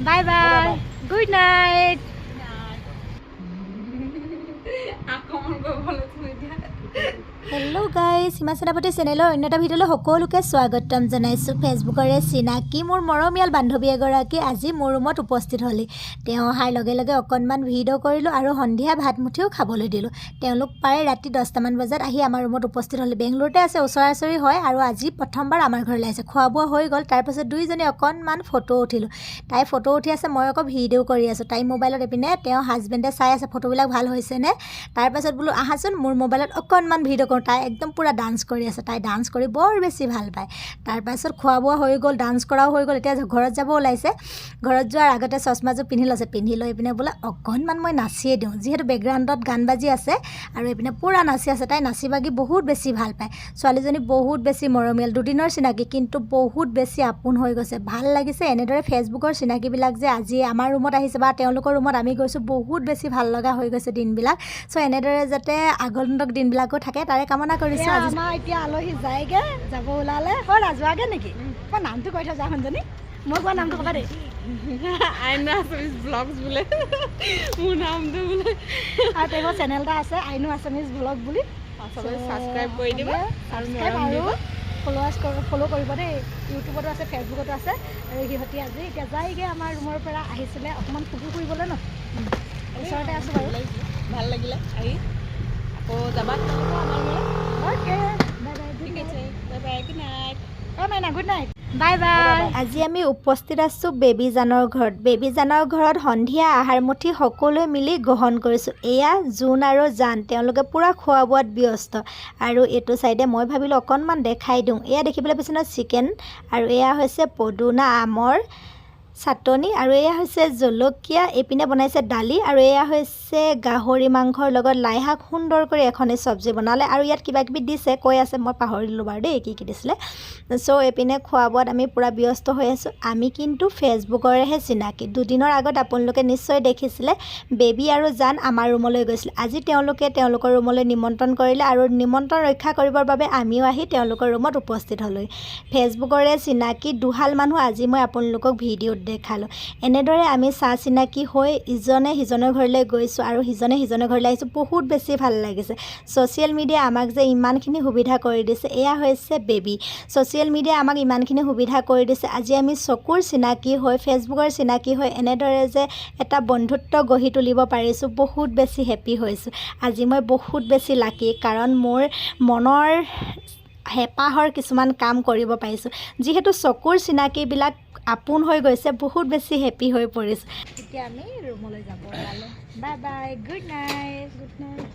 By bye good night আক্ৰমণ কৰিবলৈ থৈ দিয়া হেল্ল' গাই সীমা সেনাপতি চেনেলৰ অন্য এটা ভিডিঅ'লৈ সকলোকে স্বাগতম জনাইছোঁ। ফেচবুকৰে চিনাকি মোৰ মৰমীয়াল বান্ধৱী এগৰাকী আজি মোৰ ৰুমত উপস্থিত হ'লি। তেওঁ অহাৰ লগে লগে অকণমান ভিডিঅ' কৰিলোঁ আৰু সন্ধিয়া ভাত মুঠিও খাবলৈ দিলোঁ। তেওঁলোক প্ৰায় ৰাতি দহটামান বজাত আহি আমাৰ ৰুমত উপস্থিত হ'লে। বেংগলোৰতে আছে ওচৰা ওচৰি হয় আৰু আজি প্ৰথমবাৰ আমাৰ ঘৰলৈ আহিছে। খোৱা বোৱা হৈ গ'ল। তাৰপাছত দুইজনী অকণমান ফটো উঠিলোঁ। তাই ফটো উঠি আছে, মই আকৌ ভিডিঅ' কৰি আছোঁ। তাই মোবাইলত এইপিনে তেওঁ হাজবেণ্ডে চাই আছে, ফটোবিলাক ভালো হৈছেনে তাৰপাছত বোলো, আহাচোন, মোৰ মোবাইলত অকণমান ভিডিঅ' কৰোঁ। তাই একদম পূৰা ডান্স কৰি আছে। তাই ডান্স কৰি বৰ বেছি ভালো পায়। তাৰপাছত খোৱা বোৱা হৈ গ'ল ডান্স কৰাও হৈ গ'ল। এতিয়া ঘৰত যাব ওলাইছে। ঘৰত যোৱাৰ আগতে চশমাযোৰ পিন্ধি লৈছে। পিন্ধি লৈ পিনে বোলে অকণমান মই নাচিয়ে দিওঁ। যিহেতু বেকগ্ৰাউণ্ডত গান বাজি আছে আৰু এইপিনে পূৰা নাচি আছে। তাই নাচি বাগি বহুত বেছি ভালো পায়। ছোৱালীজনী বহুত বেছি মৰমীয়াল। দুদিনৰ চিনাকি, কিন্তু বহুত বেছি আপোন হৈ গৈছে। ভালো লাগিছে। এনেদৰে ফেচবুকৰ চিনাকিবিলাক যে আজি আমাৰ ৰুমত আহিছে বা তেওঁলোকৰ ৰুমত আমি গৈছোঁ, বহুত বেছি ভালো লগা হৈ গৈছে দিনবিলাক। চ' এনেদৰে যাতে আগন্তুক দিনবিলাকো থাকে, তাৰে কামনা কৰিছোঁ আজি। আমাৰ এতিয়া আলহী যায়গে যাব ওলালে। হয় ৰাজুৱাগে নেকি? মই নামটো কৈ থৈ যা শুনজনী মই কোৱা নামটো ক'বা দেই। আইনা আছামিজ ব্লগছ বোলে। মোৰ নামটো বোলে। আৰু তেওঁৰ চেনেল এটা আছে আইনু আছামিজ ব্লগ বুলি। ছাবস্ক্ৰাইব কৰি দিবা আৰু ফ'ল'ৱাৰ্ছ ফ'ল' কৰিব দেই। ইউটিউবতো আছে ফেচবুকতো আছে। আৰু সিহঁতি আজি এতিয়া যায়গৈ আমাৰ ৰুমৰ পৰা আহিছিলে। অকণমান ফুৰি ফুৰিবলৈ ন? ওচৰতে আছোঁ বাৰু। ভালো লাগিলে। আহি। আকৌ যাবা তোমালোকে আমাৰ ঘৰলৈ অ'কে বাই বাই ঠিক আছে বাই বাই গুড নাইট অ' মাইনা গুড নাইট বাই বাই আজি আমি উপস্থিত আছোঁ বেবীজানৰ ঘৰত। বেবীজানৰ ঘৰত সন্ধিয়া আহাৰমুঠি সকলোৱে মিলি গ্ৰহণ কৰিছোঁ। এয়া জোন আৰু জান। তেওঁলোকে পূৰা খোৱা বোৱাত ব্যস্ত। আৰু এইটো ছাইডে মই ভাবিলোঁ অকণমান দেখাই দিওঁ। এয়া দেখিবলৈ পাইছে নহয় চিকেন। আৰু এয়া হৈছে পদুনা আমৰ চাটনি আৰু এয়া হৈছে জলকীয়া এইপিনে বনাইছে দালি আৰু এয়া হৈছে গাহৰি মাংসৰ লগত লাই শাক সুন্দৰ কৰি এখনি চব্জি বনালে আৰু ইয়াত কিবা কিবি দিছে কৈ আছে মই পাহৰিলোঁ বাৰু দেই কি কি দিছিলে। চ' এইপিনে খোৱা বোৱাত আমি পূৰা ব্যস্ত হৈ আছোঁ। আমি কিন্তু ফেচবুকৰেহে চিনাকি। দুদিনৰ আগত আপোনালোকে নিশ্চয় দেখিছিলে বেবী আৰু জান আমাৰ ৰুমলৈ গৈছিলে। আজি তেওঁলোকে তেওঁলোকৰ ৰুমলৈ নিমন্ত্ৰণ কৰিলে আৰু নিমন্ত্ৰণ ৰক্ষা কৰিবৰ বাবে আমিও আহি তেওঁলোকৰ ৰুমত উপস্থিত হ'লোঁ ফেচবুকৰে চিনাকি দুহাল মানুহ আজি মই আপোনালোকক ভিডিঅ'ত দেখালোঁ। এনেদৰে আমি চা চিনাকি হৈ ইজনে সিজনৰ ঘৰলৈ গৈছোঁ আৰু সিজনে সিজনৰ ঘৰলৈ আহিছোঁ। বহুত বেছি ভাল লাগিছে। ছ'চিয়েল মিডিয়াই আমাক যে ইমানখিনি সুবিধা কৰি দিছে এয়া হৈছে বেবী। ছ'চিয়েল মিডিয়াই আমাক ইমানখিনি সুবিধা কৰি দিছে। আজি আমি চকুৰ চিনাকি হৈ ফেচবুকৰ চিনাকি হৈ এনেদৰে যে এটা বন্ধুত্ব গঢ়ি তুলিব পাৰিছোঁ বহুত বেছি হেপী হৈছোঁ। আজি মই বহুত বেছি লাকি কাৰণ মোৰ মনৰ হেঁপাহৰ কিছুমান কাম কৰিব পাৰিছোঁ। যিহেতু চকুৰ চিনাকিবিলাক আপোন হৈ গৈছে বহুত বেছি হেপী হৈ পৰিছে। এতিয়া আমি ৰুমলৈ যাব ওলালোঁ। Bye bye good night good night